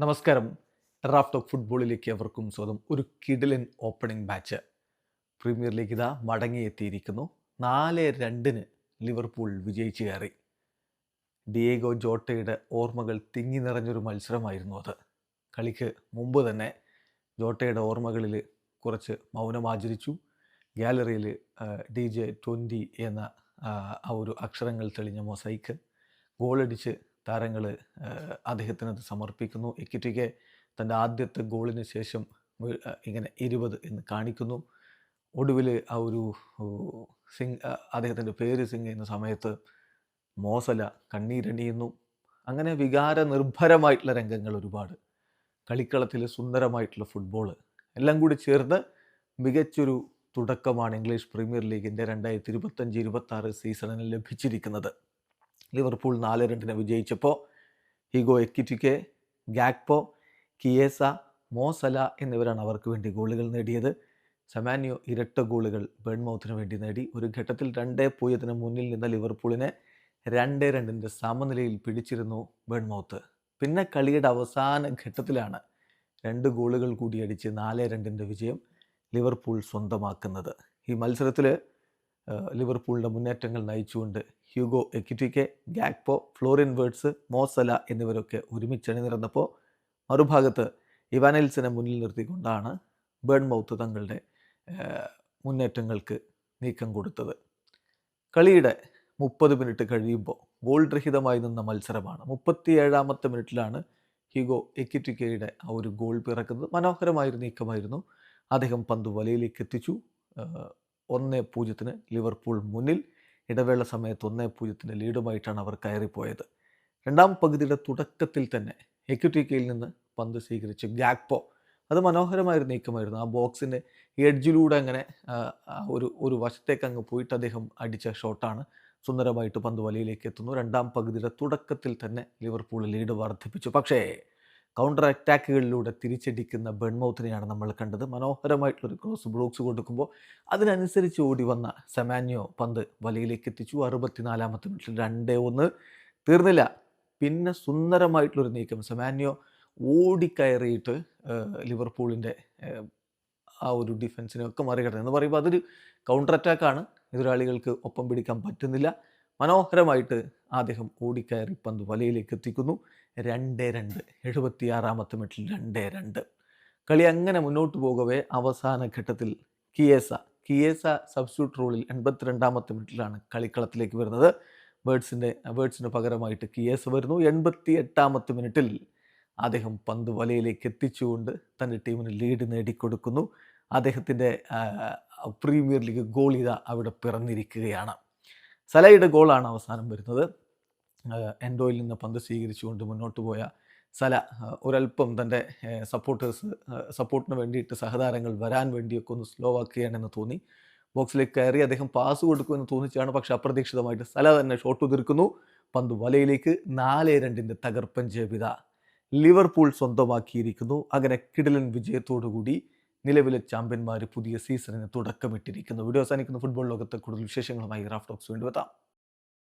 നമസ്കാരം. Raf talk ഫുട്ബോളിലേക്ക് അവർക്കും സ്വാഗതം. ഒരു കിഡിലൻ ഓപ്പണിംഗ് മാച്ച്. പ്രീമിയർ ലീഗ് ഇതാ മടങ്ങിയെത്തിയിരിക്കുന്നു. നാല് രണ്ടിന് ലിവർപൂൾ വിജയിച്ചു കയറി. ഡിയേഗോ ജോട്ടയുടെ ഓർമ്മകൾ തിങ്ങി നിറഞ്ഞൊരു മത്സരമായിരുന്നു അത്. കളിക്ക് മുമ്പ് തന്നെ ജോട്ടയുടെ ഓർമ്മകളിൽ കുറച്ച് മൗനം ആചരിച്ചു. ഗാലറിയിൽ ഡി ജെ ട്വന്റി എന്ന ആ, ഒരു അക്ഷരങ്ങൾ തെളിഞ്ഞ മൊസൈക്ക് ഗോളടിച്ച് താരങ്ങൾ അദ്ദേഹത്തിന് സമർപ്പിക്കുന്നു. എക്കിറ്റിക്ക് തന്റെ ആദ്യത്തെ ഗോളിന് ശേഷം ഇങ്ങനെ ഇരുപത് എന്ന് കാണിക്കുന്നു. ഒടുവിൽ ആ ഒരു സിംഗ് അദ്ദേഹത്തിന്റെ പേര് സിംഗ് ചെയ്യുന്ന സമയത്ത് മോസല കണ്ണീരണിയുന്നു. അങ്ങനെ വികാര നിർഭരമായിട്ടുള്ള രംഗങ്ങൾ ഒരുപാട്. കളിക്കളത്തിലെ സുന്ദരമായിട്ടുള്ള ഫുട്ബോൾ എല്ലാം കൂടി ചേർന്ന് മികച്ചൊരു തുടക്കമാണ് ഇംഗ്ലീഷ് പ്രീമിയർ ലീഗിന്റെ രണ്ടായിരത്തി ഇരുപത്തഞ്ച് ഇരുപത്തി ആറ് സീസണിന് ലഭിച്ചിരിക്കുന്നത്. ലിവർപൂൾ നാല് രണ്ടിന് വിജയിച്ചപ്പോൾ ഹിഗോ എക്കിറ്റിക്കെ ഗാക്പോ കിയേസ മോസല എന്നിവരാണ് അവർക്ക് വേണ്ടി ഗോളുകൾ നേടിയത്. സമാന്യോ ഇരട്ട ഗോളുകൾ ബേൺമൗത്തിന് വേണ്ടി നേടി. ഒരു ഘട്ടത്തിൽ രണ്ടേ പൂജ്യത്തിന് മുന്നിൽ നിന്ന ലിവർപൂളിനെ രണ്ട് രണ്ടിന്റെ സമനിലയിൽ പിടിച്ചിരുന്നു ബേൺമൗത്ത്. പിന്നെ കളിയുടെ അവസാന ഘട്ടത്തിലാണ് രണ്ട് ഗോളുകൾ കൂടി അടിച്ച് നാല് രണ്ടിന്റെ വിജയം ലിവർപൂൾ സ്വന്തമാക്കുന്നത്. ഈ മത്സരത്തിൽ ലിവർപൂളിന്റെ മുന്നേറ്റങ്ങൾ നയിച്ചുകൊണ്ട് Hugo Ekitike Gakpo Florian Wirtz Mo Salah എന്നിവരൊക്കെ ഒരുമിച്ച് അണിനിരന്നപ്പോൾ മറുഭാഗത്ത് ഇവാനൽസിനെ മുന്നിൽ നിർത്തിക്കൊണ്ടാണ് ബേൺ മൗത്ത് തങ്ങളുടെ മുന്നേറ്റങ്ങൾക്ക് നീക്കം കൊടുത്തത്. കളിയുടെ മുപ്പത് മിനിറ്റ് കഴിയുമ്പോൾ ഗോൾ രഹിതമായി നിന്ന മത്സരമാണ്. മുപ്പത്തിയേഴാമത്തെ മിനിറ്റിലാണ് ഹ്യൂഗോ എക്കിറ്റിക്കയുടെ ആ ഒരു ഗോൾ പിറക്കുന്നത്. മനോഹരമായൊരു നീക്കമായിരുന്നു. അദ്ദേഹം പന്ത് വലയിലേക്ക് എത്തിച്ചു. ഒന്ന് പൂജ്യത്തിന് ലിവർപൂൾ മുന്നിൽ ഇടവേള സമയത്ത് ഒന്നേ പൂജ്യത്തിന് ലീഡുമായിട്ടാണ് അവർ കയറിപ്പോയത്. രണ്ടാം പകുതിയുടെ തുടക്കത്തിൽ തന്നെ എക്യുറ്റിക്കയിൽ നിന്ന് പന്ത് സ്വീകരിച്ച് ഗാക്പോ അത് മനോഹരമായൊരു നീക്കമായിരുന്നു. ആ ബോക്സിന്റെ എഡ്ജിലൂടെ അങ്ങനെ ഒരു ഒരു വശത്തേക്ക് അങ്ങ് പോയിട്ട് അദ്ദേഹം അടിച്ച ഷോട്ടാണ് സുന്ദരമായിട്ട് പന്ത് വലയിലേക്ക് എത്തുന്നു. രണ്ടാം പകുതിയുടെ തുടക്കത്തിൽ തന്നെ ലിവർപൂൾ ലീഡ് വർദ്ധിപ്പിച്ചു. പക്ഷേ കൗണ്ടർ അറ്റാക്കുകളിലൂടെ തിരിച്ചടിക്കുന്ന ബെൺമൗത്തിനെയാണ് നമ്മൾ കണ്ടത്. മനോഹരമായിട്ടുള്ളൊരു ക്രോസ് ബ്ലോക്സ് കൊടുക്കുമ്പോൾ അതിനനുസരിച്ച് ഓടി വന്ന സെമാന്യോ പന്ത് വലയിലേക്ക് എത്തിച്ചു. അറുപത്തിനാലാമത്തെ മിനിറ്റിൽ രണ്ടേ ഒന്ന് തീർന്നില്ല. പിന്നെ സുന്ദരമായിട്ടുള്ളൊരു നീക്കം. സെമാന്യോ ഓടിക്കയറിയിട്ട് ലിവർപൂളിന്റെ ആ ഒരു ഡിഫൻസിനെയൊക്കെ മറികടന്നു. എന്ന് പറയുമ്പോൾ അതൊരു കൗണ്ടർ അറ്റാക്കാണ് എതിരാളികൾക്ക് ഒപ്പം പിടിക്കാൻ പറ്റുന്നില്ല. മനോഹരമായിട്ട് അദ്ദേഹം ഓടിക്കയറി പന്ത് വലയിലേക്ക് എത്തിക്കുന്നു. രണ്ട് രണ്ട്. എഴുപത്തിയാറാമത്തെ മിനിറ്റിൽ രണ്ട് രണ്ട്. കളി അങ്ങനെ മുന്നോട്ട് പോകവേ? അവസാന ഘട്ടത്തിൽ കിയേസ. കിയേസ സബ്സ്റ്റിറ്റ്യൂട്ട് റോളിൽ എൺപത്തിരണ്ടാമത്തെ മിനിറ്റിലാണ് കളിക്കളത്തിലേക്ക് വരുന്നത്. ബേഡ്സിന്റെ ബേഡ്സിന് പകരമായിട്ട് കിയേസ വരുന്നു. എൺപത്തി എട്ടാമത്തെ മിനിറ്റിൽ അദ്ദേഹം പന്ത് വലയിലേക്ക് എത്തിച്ചുകൊണ്ട് തന്റെ ടീമിന് ലീഡ് നേടിക്കൊടുക്കുന്നു. അദ്ദേഹത്തിന്റെ പ്രീമിയർ ലീഗ് ഗോൾ ഇതാ അവിടെ പിറന്നിരിക്കുകയാണ്. സലയുടെ ഗോളാണ് അവസാനം വരുന്നത്. എൻഡോയിൽ നിന്ന് പന്ത് സ്വീകരിച്ചുകൊണ്ട് മുന്നോട്ട് പോയ സല ഒരൽപ്പം തന്റെ സപ്പോർട്ടേഴ്സ് സപ്പോർട്ടിന് വേണ്ടിയിട്ട് സഹതാരങ്ങൾ വരാൻ വേണ്ടിയൊക്കെ ഒന്ന് സ്ലോ ആക്കുകയാണെന്ന് തോന്നി. ബോക്സിലേക്ക് കയറി അദ്ദേഹം പാസ് കൊടുക്കുമെന്ന് തോന്നിച്ചാണ് പക്ഷെ അപ്രതീക്ഷിതമായിട്ട് സല തന്നെ ഷോട്ട് ഉതിർക്കുന്നു. പന്ത് വലയിലേക്ക് നാല് രണ്ടിന്റെ തകർപ്പൻ ജപിത ലിവർപൂൾ സ്വന്തമാക്കിയിരിക്കുന്നു. അങ്ങനെ കിടിലൻ വിജയത്തോടുകൂടി നിലവിലെ ചാമ്പ്യന്മാർ പുതിയ സീസണിന് തുടക്കമിട്ടിരിക്കുന്നു. വീഡിയോ അവസാനിക്കുന്ന. ഫുട്ബോൾ ലോകത്തെ കൂടുതൽ വിശേഷങ്ങളുമായി റാഫ് ടോക്സ് വേണ്ടി എത്താം.